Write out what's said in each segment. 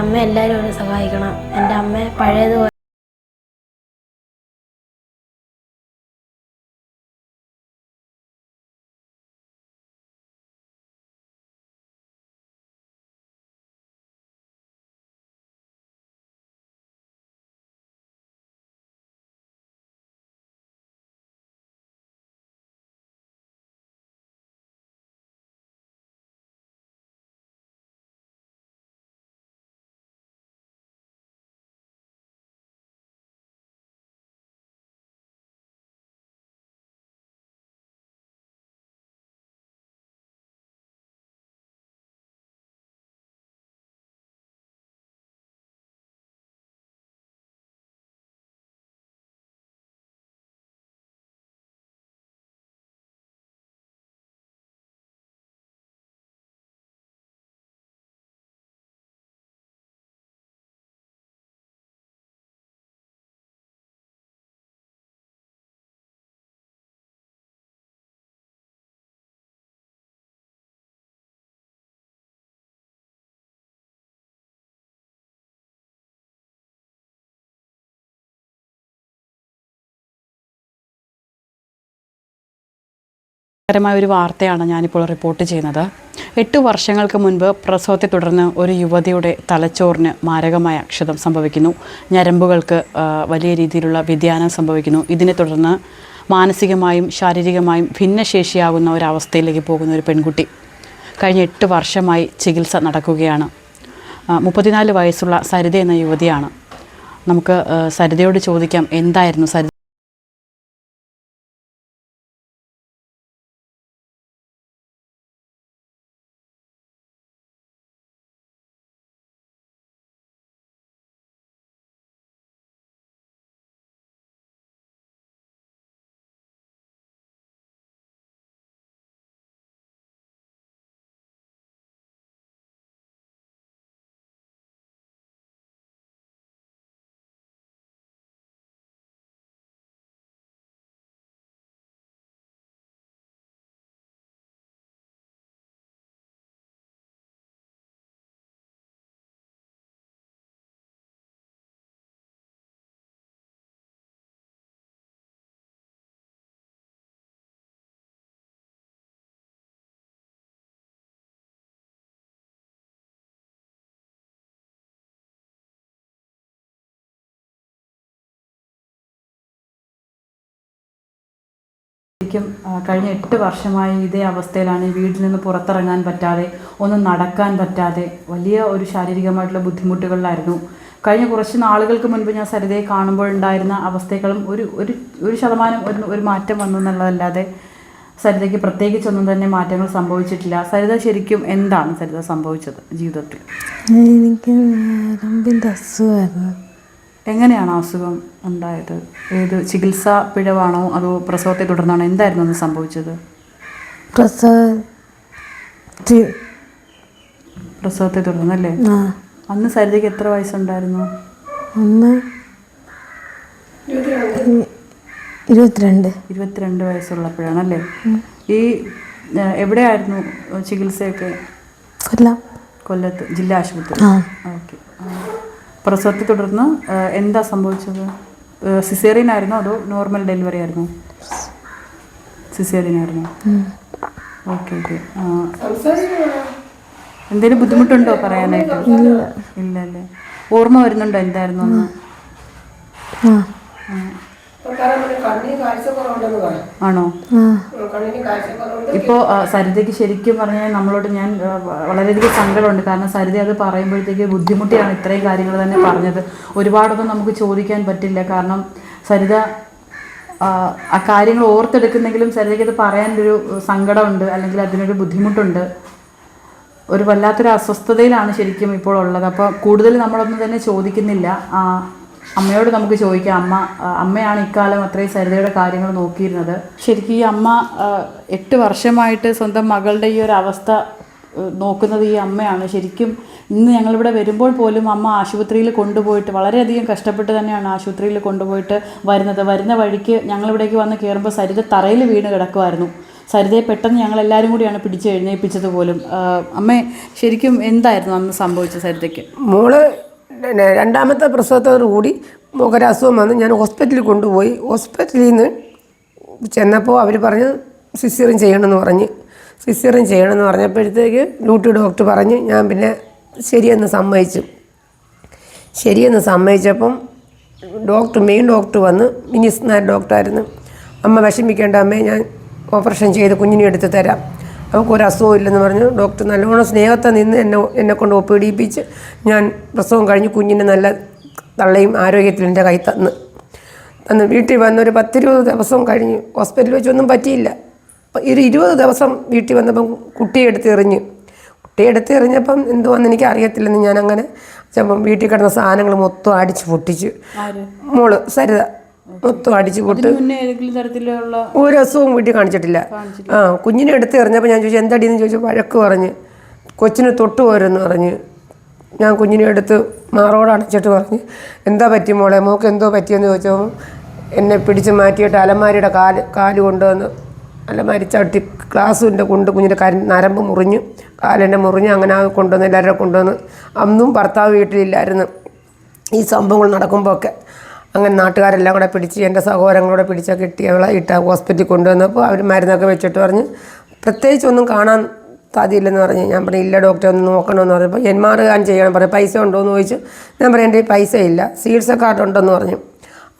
അമ്മ എല്ലാവരും എന്നെ സഹായിക്കണം. എന്റെ അമ്മ പഴയതുപോലെ പരമായ ഒരു വാർത്തയാണ് ഞാനിപ്പോൾ റിപ്പോർട്ട് ചെയ്യുന്നത്. എട്ട് വർഷങ്ങൾക്ക് മുൻപ് പ്രസവത്തെ തുടർന്ന് ഒരു യുവതിയുടെ തലച്ചോറിന് മാരകമായ ക്ഷതം സംഭവിക്കുന്നു. ഞരമ്പുകൾക്ക് വലിയ രീതിയിലുള്ള വ്യതിയാനം സംഭവിക്കുന്നു. ഇതിനെ തുടർന്ന് മാനസികമായും ശാരീരികമായും ഭിന്നശേഷിയാകുന്ന ഒരവസ്ഥയിലേക്ക് പോകുന്ന ഒരു പെൺകുട്ടി കഴിഞ്ഞ എട്ട് വർഷമായി ചികിത്സ നടക്കുകയാണ്. മുപ്പത്തിനാല് വയസ്സുള്ള സരിത എന്ന യുവതിയാണ്. നമുക്ക് സരിതയോട് ചോദിക്കാം എന്തായിരുന്നു സരിത ശരിക്കും കഴിഞ്ഞ എട്ട് വർഷമായി ഇതേ അവസ്ഥയിലാണ് വീട്ടിൽ നിന്ന് പുറത്തിറങ്ങാൻ പറ്റാതെ ഒന്നും നടക്കാൻ പറ്റാതെ വലിയ ഒരു ശാരീരികമായിട്ടുള്ള ബുദ്ധിമുട്ടുകളിലായിരുന്നു. കഴിഞ്ഞ കുറച്ച് നാളുകൾക്ക് മുൻപ് ഞാൻ സരിതയെ കാണുമ്പോൾ ഉണ്ടായിരുന്ന അവസ്ഥകളും ഒരു ഒരു ഒരു ശതമാനം ഒരു ഒരു മാറ്റം വന്നു എന്നുള്ളതല്ലാതെ സരിതയ്ക്ക് പ്രത്യേകിച്ചൊന്നും തന്നെ മാറ്റങ്ങൾ സംഭവിച്ചിട്ടില്ല. സരിത ശരിക്കും എന്താണ് സരിത സംഭവിച്ചത് ജീവിതത്തിൽ? എനിക്ക് അസുഖമായിരുന്നു എങ്ങനെയാണ് അസുഖം ഉണ്ടായത്? ഏത് ചികിത്സാ പിഴവാണോ അതോ പ്രസവത്തെ തുടർന്നാണോ? എന്തായിരുന്നു അന്ന് സംഭവിച്ചത്? പ്രസവത്തിൽ പ്രസവത്തെ തുടർന്നല്ലേ? അന്ന് സരിതയ്ക്ക് എത്ര വയസ്സുണ്ടായിരുന്നു? അന്ന് ഇരുപത്തിരണ്ട്. ഇരുപത്തിരണ്ട് വയസ്സുള്ളപ്പോഴാണല്ലേ ഈ എവിടെയായിരുന്നു ചികിത്സയൊക്കെ? കൊല്ലം. കൊല്ലത്ത് ജില്ലാ ആശുപത്രി. ഓക്കെ. പ്രസവത്തെ തുടർന്ന് എന്താ സംഭവിച്ചത്? സിസേറിയൻ ആയിരുന്നു അതോ നോർമൽ ഡെലിവറി ആയിരുന്നു? സിസേറിയൻ ആയിരുന്നു. Okay okay. എന്തെങ്കിലും ബുദ്ധിമുട്ടുണ്ടോ പറയാനായിട്ട്? ഇല്ല. അല്ലേ ഓർമ്മ വരുന്നുണ്ടോ എന്തായിരുന്നു അന്ന്? ആ. ആണോ? ആ. ഇപ്പോൾ സരിതയ്ക്ക് ശരിക്കും പറഞ്ഞാൽ നമ്മളോട് ഞാൻ വളരെയധികം സങ്കടമുണ്ട്. കാരണം സരിത അത് പറയുമ്പോഴത്തേക്ക് ബുദ്ധിമുട്ടിയാണ് ഇത്രയും കാര്യങ്ങൾ തന്നെ പറഞ്ഞത്. ഒരുപാടൊന്നും നമുക്ക് ചോദിക്കാൻ പറ്റില്ല. കാരണം സരിത ആ, ആ കാര്യങ്ങൾ ഓർത്തെടുക്കുന്നെങ്കിലും സരിതയ്ക്ക് അത് പറയാനൊരു സങ്കടമുണ്ട്. അല്ലെങ്കിൽ അതിനൊരു ബുദ്ധിമുട്ടുണ്ട്. ഒരു വല്ലാത്തൊരു അസ്വസ്ഥതയിലാണ് ശരിക്കും ഇപ്പോൾ ഉള്ളത്. അപ്പോൾ കൂടുതൽ നമ്മളൊന്നും തന്നെ ചോദിക്കുന്നില്ല. ആ, അമ്മയോട് നമുക്ക് ചോദിക്കാം. അമ്മ അമ്മയാണ് ഇക്കാലം അത്രയും സരിതയുടെ കാര്യങ്ങൾ നോക്കിയിരുന്നത്. ശരിക്കും ഈ അമ്മ എട്ട് വർഷമായിട്ട് സ്വന്തം മകളുടെ ഈ ഒരു അവസ്ഥ നോക്കുന്നത് ഈ അമ്മയാണ്. ശരിക്കും ഇന്ന് ഞങ്ങളിവിടെ വരുമ്പോൾ പോലും അമ്മ ആശുപത്രിയിൽ കൊണ്ടുപോയിട്ട് വളരെയധികം കഷ്ടപ്പെട്ട് തന്നെയാണ് ആശുപത്രിയിൽ കൊണ്ടുപോയിട്ട് വരുന്നത്. വരുന്ന വഴിക്ക് ഞങ്ങളിവിടേക്ക് വന്ന് കയറുമ്പോൾ സരിത തറയിൽ വീണ് കിടക്കുമായിരുന്നു സരിതയെ പെട്ടെന്ന് ഞങ്ങൾ എല്ലാവരും കൂടിയാണ് പിടിച്ച് എഴുന്നേൽപ്പിച്ചത് പോലും. അമ്മ അമ്മേ ശരിക്കും എന്തായിരുന്നു അന്ന് സംഭവിച്ചത് സരിതയ്ക്ക്? മോൾ പിന്നെ രണ്ടാമത്തെ പ്രസവത്തോടു കൂടി മുഖരാസുഖം വന്ന് ഞാൻ ഹോസ്പിറ്റലിൽ കൊണ്ടുപോയി. ഹോസ്പിറ്റലിൽ നിന്ന് ചെന്നപ്പോൾ അവർ പറഞ്ഞ് സിസേറിയൻ ചെയ്യണമെന്ന് പറഞ്ഞ് സിസേറിയൻ ചെയ്യണമെന്ന് പറഞ്ഞപ്പോഴത്തേക്ക് ഡ്യൂട്ടി ഡോക്ടർ പറഞ്ഞ് ഞാൻ പിന്നെ ശരിയെന്ന് സമ്മതിച്ചു. ശരിയെന്ന് സമ്മതിച്ചപ്പം ഡോക്ടർ മെയിൻ ഡോക്ടർ വന്ന് മിനിസ്നാർ ഡോക്ടറായിരുന്നു അമ്മ വിഷമിക്കേണ്ട അമ്മയെ ഞാൻ ഓപ്പറേഷൻ ചെയ്ത് കുഞ്ഞിനെ എടുത്ത് തരാം. അവൾക്ക് ഒരു അസുഖവും ഇല്ലെന്ന് പറഞ്ഞു. ഡോക്ടർ നല്ലോണം സ്നേഹത്തെ നിന്ന് എന്നെ എന്നെ കൊണ്ട് ഒപ്പിടിപ്പിച്ച് ഞാൻ പ്രസവം കഴിഞ്ഞ് കുഞ്ഞിനെ നല്ല തള്ളയും ആരോഗ്യത്തിൽ എന്റെ കൈ തന്ന്. തന്ന് വീട്ടിൽ വന്നൊരു പത്തിരുപത് ദിവസം കഴിഞ്ഞ് ഹോസ്പിറ്റലിൽ വെച്ചൊന്നും പറ്റിയില്ല. ഒരു ഇരുപത് ദിവസം വീട്ടിൽ വന്നപ്പം കുട്ടിയെ എടുത്ത് എറിഞ്ഞ് കുട്ടിയെ എടുത്ത് എറിഞ്ഞപ്പം എന്തുവാന്ന് എനിക്ക് അറിയത്തില്ലെന്ന് ഞാൻ അങ്ങനെ ചിലപ്പം വീട്ടിൽ കിടന്ന സാധനങ്ങൾ മൊത്തം അടിച്ച് പൊട്ടിച്ച്. മോൾ സരിത. മൊത്തം അടിച്ചു പൊട്ട്. ഒരു അസുഖവും വീട്ടിൽ കാണിച്ചിട്ടില്ല. ആ കുഞ്ഞിനെ എടുത്ത് എറിഞ്ഞപ്പോൾ ഞാൻ ചോദിച്ചു എന്തടിയെന്ന്? ചോദിച്ചു വഴക്ക് പറഞ്ഞ്. കൊച്ചിന് തൊട്ട് പോരെന്ന് പറഞ്ഞ്. ഞാൻ കുഞ്ഞിനെ എടുത്ത് മാറോട് അടച്ചിട്ട് പറഞ്ഞ് എന്താ പറ്റി മോളെ? മോക്ക് എന്തോ പറ്റിയെന്ന് ചോദിച്ചപ്പോൾ എന്നെ പിടിച്ച് മാറ്റിയിട്ട് അലമാരിയുടെ കാൽ കാൽ കൊണ്ടുവന്ന് അലമാരി ചവിട്ടി ഗ്ലാസിന്റെ കൊണ്ട് കുഞ്ഞിന്റെ കരി നരമ്പ് മുറിഞ്ഞ് കാലെന്നെ മുറിഞ്ഞ് അങ്ങനെ കൊണ്ടുവന്ന് എല്ലാവരും കൊണ്ടുവന്ന് അന്നും ഭർത്താവ് വീട്ടിലില്ലായിരുന്നു. ഈ സംഭവങ്ങൾ നടക്കുമ്പോൾ ഒക്കെ അങ്ങനെ നാട്ടുകാരെല്ലാം കൂടെ പിടിച്ച് എന്റെ സഹോദരങ്ങളോടെ പിടിച്ച കിട്ടി അവളെ ഇട്ട ഹോസ്പിറ്റലിൽ കൊണ്ടുവന്നപ്പോൾ അവർ മരുന്നൊക്കെ വെച്ചിട്ട് പറഞ്ഞ് പ്രത്യേകിച്ച് ഒന്നും കാണാൻ സാധ്യമില്ലെന്ന് പറഞ്ഞ്. ഞാൻ പറഞ്ഞു ഇല്ല ഡോക്ടറെ ഒന്ന് നോക്കണമെന്ന് പറഞ്ഞപ്പോൾ എൻ ആർ ചെയ്യണം പറഞ്ഞു പൈസ ഉണ്ടോ എന്ന് ചോദിച്ചു. ഞാൻ പറഞ്ഞു എന്റെ പൈസ ഇല്ല സീഡ്സ് കാർഡ് ഉണ്ടെന്ന് പറഞ്ഞു.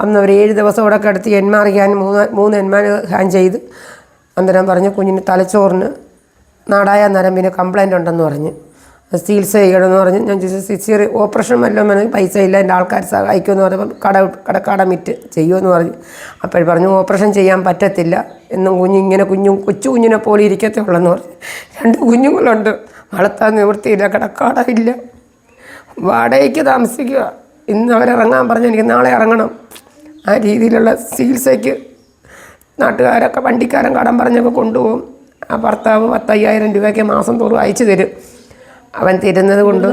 അന്ന് അവർ ഏഴ് ദിവസം ഇവിടെ കിടത്തി എന്മാർ ഹാൻ മൂന്ന് മൂന്ന് എന്മാർ ഹാൻ ചെയ്ത് അന്നേരം പറഞ്ഞു കുഞ്ഞിന് തലച്ചോറിന് നാടായ നരമ്പിന് കംപ്ലൈന്റ് ഉണ്ടെന്ന് പറഞ്ഞ്. ചികിത്സ ചെയ്യണമെന്ന് പറഞ്ഞ് ഞാൻ ചോദിച്ചു സിസിയർ ഓപ്പറേഷൻ വല്ലതും വേണമെങ്കിൽ പൈസ ഇല്ല എന്റെ ആൾക്കാർ സഹായിക്കുമെന്ന് പറഞ്ഞപ്പോൾ കട കടക്കാട മിറ്റ് ചെയ്യുമെന്ന് പറഞ്ഞു. അപ്പോൾ പറഞ്ഞു ഓപ്പറേഷൻ ചെയ്യാൻ പറ്റത്തില്ല. എന്നും കുഞ്ഞു ഇങ്ങനെ കുഞ്ഞു കൊച്ചു കുഞ്ഞിനെ പോലെ ഇരിക്കത്തേ ഉള്ളെന്ന് പറഞ്ഞു. രണ്ട് കുഞ്ഞുങ്ങളുണ്ട്. വളർത്താൻ നിവൃത്തിയില്ല കടക്കാട ഇല്ല. വാടകയ്ക്ക് താമസിക്കുക. ഇന്ന് അവരിറങ്ങാൻ പറഞ്ഞ് എനിക്ക് നാളെ ഇറങ്ങണം. ആ രീതിയിലുള്ള ചികിത്സയ്ക്ക് നാട്ടുകാരൊക്കെ വണ്ടിക്കാരൻ കടം പറഞ്ഞൊക്കെ കൊണ്ടുപോകും. ആ ഭർത്താവ് പത്തയ്യായിരം രൂപയ്ക്ക് മാസം തോറും അയച്ചു തരും. അവൻ തിരുന്നത് കൊണ്ട്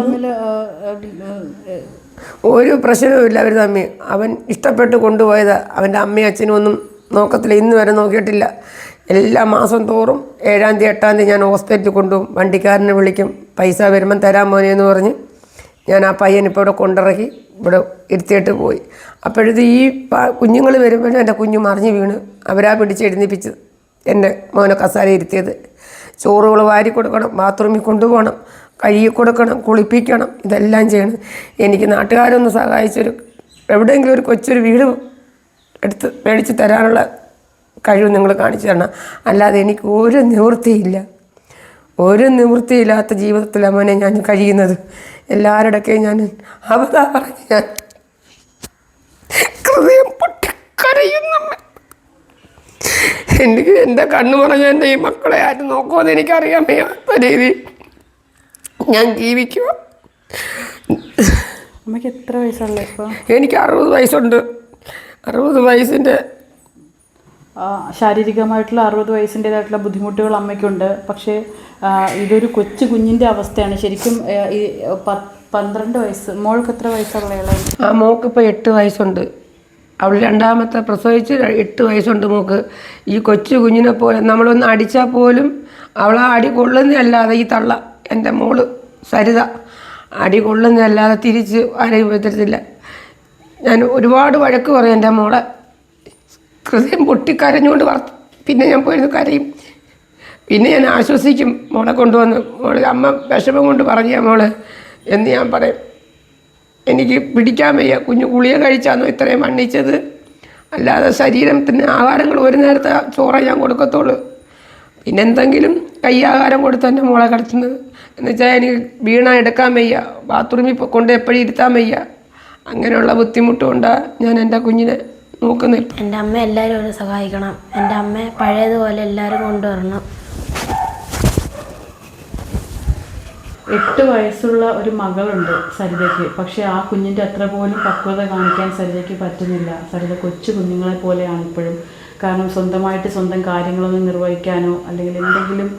ഒരു പ്രശ്നവുമില്ല അവർ തമ്മിൽ. അവൻ ഇഷ്ടപ്പെട്ട് കൊണ്ടുപോയത് അവന്റെ അമ്മയും അച്ഛനും ഒന്നും നോക്കത്തില്ല. ഇന്ന് വരെ നോക്കിയിട്ടില്ല. എല്ലാ മാസം തോറും ഏഴാം തീയതി എട്ടാം തീയതി ഞാൻ ഹോസ്പിറ്റലിൽ കൊണ്ടുപോകും. വണ്ടിക്കാരനെ വിളിക്കും. പൈസ വരുമ്പം തരാൻ മോനെ എന്ന് പറഞ്ഞ് ഞാൻ ആ പയ്യൻ ഇപ്പോൾ ഇവിടെ കൊണ്ടിറക്കി ഇവിടെ ഇരുത്തിയിട്ട് പോയി. അപ്പോഴത് ഈ കുഞ്ഞുങ്ങൾ വരുമ്പോഴും എന്റെ കുഞ്ഞു മറിഞ്ഞ് വീണ്. അവരാ പിടിച്ച് എഴുന്നേപ്പിച്ചത് എന്റെ മോനെ കസാര ഇരുത്തിയത്. ചോറുകൾ വാരി കൊടുക്കണം ബാത്റൂമിൽ കൊണ്ടുപോകണം. കഴുകി കൊടുക്കണം കുളിപ്പിക്കണം ഇതെല്ലാം ചെയ്യണം. എനിക്ക് നാട്ടുകാരൊന്ന് സഹായിച്ചൊരു എവിടെയെങ്കിലും ഒരു കൊച്ചൊരു വീട് എടുത്ത് മേടിച്ച് തരാനുള്ള കഴിവ് നിങ്ങൾ കാണിച്ചു തരണം. അല്ലാതെ എനിക്ക് ഒരു നിവൃത്തിയില്ല. ഒരു നിവൃത്തിയില്ലാത്ത ജീവിതത്തിൽ മോനെ ഞാൻ കഴിയുന്നത്. എല്ലാവരുടെയൊക്കെ ഞാൻ അവതാ ഞാൻ ഹൃദയം പൊട്ടിക്കരയുന്നു എനിക്ക് എന്റെ കണ്ണു പറഞ്ഞ എന്റെ ഈ മക്കളെ ആരും നോക്കുമെന്ന് എനിക്കറിയാൻ വയ്യാത്ത രീതി. ഞാൻ ജീവിക്കുമോ അമ്മയ്ക്ക് എത്ര വയസ്സുള്ള ഇപ്പോൾ എനിക്ക് അറുപത് വയസ്സുണ്ട്. അറുപത് വയസ്സിന്റെ ആ, ശാരീരികമായിട്ടുള്ള അറുപത് വയസ്സിന്റെതായിട്ടുള്ള ബുദ്ധിമുട്ടുകൾ അമ്മയ്ക്കുണ്ട്. പക്ഷേ ഇതൊരു കൊച്ചു കുഞ്ഞിന്റെ അവസ്ഥയാണ്. ശരിക്കും ഈ പന്ത്രണ്ട് വയസ്സ് മോൾക്ക് എത്ര വയസ്സുള്ള ആ മോൾക്ക് ഇപ്പോൾ എട്ട് വയസ്സുണ്ട്. അവൾ രണ്ടാമത്തെ പ്രസവിച്ച് എട്ട് വയസ്സുണ്ട് മോക്ക്. ഈ കൊച്ചു കുഞ്ഞിനെ പോലെ നമ്മളൊന്ന് അടിച്ചാൽ പോലും അവളെ അടി കൊള്ളുന്നതല്ലാതെ ഈ തള്ള എന്റെ മോൾ സരിത അടി കൊള്ളുന്നതല്ലാതെ തിരിച്ച് ആരെയും പറ്റത്തില്ല ഞാൻ ഒരുപാട് വഴക്ക് പറയും എന്റെ മോളെ. ഹൃദയം പൊട്ടിക്കരഞ്ഞുകൊണ്ട് വർ പിന്നെ ഞാൻ പോയിരുന്നു കരയും. പിന്നെ ഞാൻ ആശ്വസിക്കും മോളെ കൊണ്ടുവന്ന്. മോളെ അമ്മ വിഷമം കൊണ്ട് പറഞ്ഞ മോൾ? എന്ന് ഞാൻ പറയും. എനിക്ക് പിടിക്കാൻ വയ്യ. കുഞ്ഞു ഗുളിക കഴിച്ചാന്നോ ഇത്രയും മണ്ണിച്ചത്? അല്ലാതെ ശരീരത്തിന് ആഹാരങ്ങൾ ഒരു നേരത്തെ ചോറ ഞാൻ കൊടുക്കത്തുള്ളൂ. പിന്നെ എന്തെങ്കിലും കയ്യാകാരം കൊടുത്ത് എന്റെ മോളെ കിടത്തുന്നത്. എന്ന് വെച്ചാൽ എനിക്ക് വീണ എടുക്കാൻ വയ്യ. ബാത്റൂമിൽ കൊണ്ട് എപ്പോഴും ഇരുത്താൻ വയ്യ. അങ്ങനെയുള്ള ബുദ്ധിമുട്ടുകൊണ്ടാണ് ഞാൻ എന്റെ കുഞ്ഞിനെ നോക്കുന്നത് എന്റെ അമ്മ എല്ലാവരും ഒന്ന് സഹായിക്കണം. എന്റെ അമ്മ പഴയതുപോലെ എല്ലാവരും കൊണ്ടുവരണം. എട്ട് വയസ്സുള്ള ഒരു മകളുണ്ട് സരിതയ്ക്ക്. പക്ഷേ ആ കുഞ്ഞിന്റെ അത്ര പോലും പക്വത കാണിക്കാൻ സരിതയ്ക്ക് പറ്റുന്നില്ല. സരിത കൊച്ചു കുഞ്ഞുങ്ങളെ പോലെയാണ് ഇപ്പോഴും. കാരണം സ്വന്തമായിട്ട് സ്വന്തം കാര്യങ്ങളൊന്നും നിർവഹിക്കാനോ അല്ലെങ്കിൽ എന്തെങ്കിലും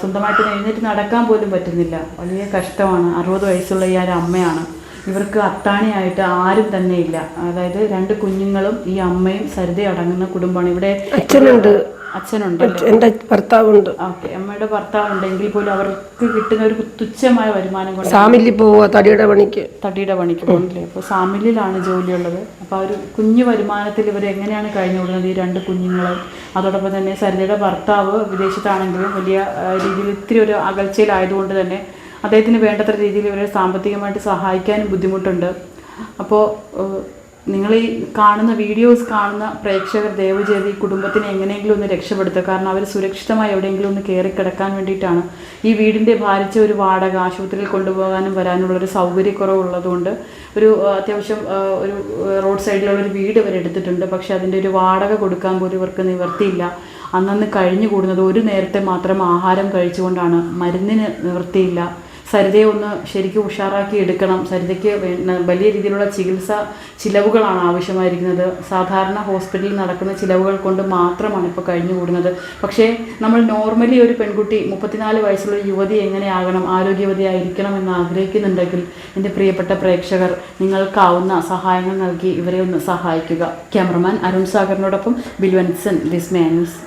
സ്വന്തമായിട്ട് എഴുന്നേറ്റ് നടക്കാൻ പോലും പറ്റുന്നില്ല. വലിയ കഷ്ടമാണ്. അറുപത് വയസ്സുള്ള ഈ ഒരു അമ്മയാണ്. ഇവർക്ക് അത്താണിയായിട്ട് ആരും തന്നെ ഇല്ല. അതായത് രണ്ട് കുഞ്ഞുങ്ങളും ഈ അമ്മയും സരിതയും അടങ്ങുന്ന കുടുംബമാണ്. ഇവിടെ അച്ഛനുണ്ട്. അച്ഛനുണ്ട് എന്റെ ഭർത്താവുണ്ട്. ഓക്കെ. അമ്മയുടെ ഭർത്താവ് ഉണ്ടെങ്കിൽ പോലും അവർക്ക് കിട്ടുന്ന ഒരു തുച്ഛമായ വരുമാനം കൊണ്ട് സാമില്ലി പോവുക തടിയുടെ പണിക്ക്. തടിയുടെ പണിക്ക് പോകുന്നില്ലേ അപ്പോൾ സാമില്ലിലാണ് ജോലിയുള്ളത്. അപ്പോൾ ആ ഒരു കുഞ്ഞു വരുമാനത്തിൽ ഇവർ എങ്ങനെയാണ് കഴിഞ്ഞു കൂടുന്നത് ഈ രണ്ട് കുഞ്ഞുങ്ങൾ അതോടൊപ്പം തന്നെ സരിതയുടെ ഭർത്താവ് വിദേശത്താണെങ്കിലും വലിയ രീതിയിൽ ഇത്തിരി ഒരു അകൽച്ചയിലായതുകൊണ്ട് തന്നെ അദ്ദേഹത്തിന് വേണ്ടത്ര രീതിയിൽ ഇവരെ സാമ്പത്തികമായിട്ട് സഹായിക്കാനും ബുദ്ധിമുട്ടുണ്ട്. അപ്പോൾ നിങ്ങൾ ഈ കാണുന്ന വീഡിയോസ് കാണുന്ന പ്രേക്ഷകർ ദയവ് ചെയ്ത് ഈ കുടുംബത്തിനെ എങ്ങനെയെങ്കിലും ഒന്ന് രക്ഷപ്പെടുത്തുക. കാരണം അവർ സുരക്ഷിതമായി എവിടെയെങ്കിലും ഒന്ന് കയറി കിടക്കാൻ വേണ്ടിയിട്ടാണ്. ഈ വീടിന്റെ ഭാരിച്ച ഒരു വാടക ആശുപത്രിയിൽ കൊണ്ടുപോകാനും വരാനുള്ള ഒരു സൗകര്യക്കുറവുള്ളതുകൊണ്ട് ഒരു അത്യാവശ്യം ഒരു റോഡ് സൈഡിലുള്ള ഒരു വീട് വരെ എടുത്തിട്ടുണ്ട്. പക്ഷെ അതിന്റെ ഒരു വാടക കൊടുക്കാൻ പോലും ഇവർക്ക് നിവർത്തിയില്ല അന്നന്ന് കഴിഞ്ഞു കൂടുന്നത് ഒരു നേരത്തെ മാത്രം ആഹാരം കഴിച്ചുകൊണ്ടാണ്. മരുന്നിന് നിവൃത്തിയില്ല. സരിതയെ ഒന്ന് ശരിക്കും ഉഷാറാക്കി എടുക്കണം. സരിതയ്ക്ക് വലിയ രീതിയിലുള്ള ചികിത്സ ചിലവുകളാണ് ആവശ്യമായിരിക്കുന്നത്. സാധാരണ ഹോസ്പിറ്റലിൽ നടക്കുന്ന ചിലവുകൾ കൊണ്ട് മാത്രമാണ് ഇപ്പോൾ കഴിഞ്ഞു കൂടുന്നത്. പക്ഷേ നമ്മൾ നോർമലി ഒരു പെൺകുട്ടി മുപ്പത്തിനാല് വയസ്സുള്ള യുവതി എങ്ങനെയാകണം? ആരോഗ്യവതിയായിരിക്കണം എന്ന് ആഗ്രഹിക്കുന്നുണ്ടെങ്കിൽ എന്റെ പ്രിയപ്പെട്ട പ്രേക്ഷകർ നിങ്ങൾക്കാവുന്ന സഹായങ്ങൾ നൽകി ഇവരെ ഒന്ന് സഹായിക്കുക. ക്യാമറമാൻ അരുൺ സാഗറിനോടൊപ്പം ബിൽവൻസൺ ദിസ് മാനീസ്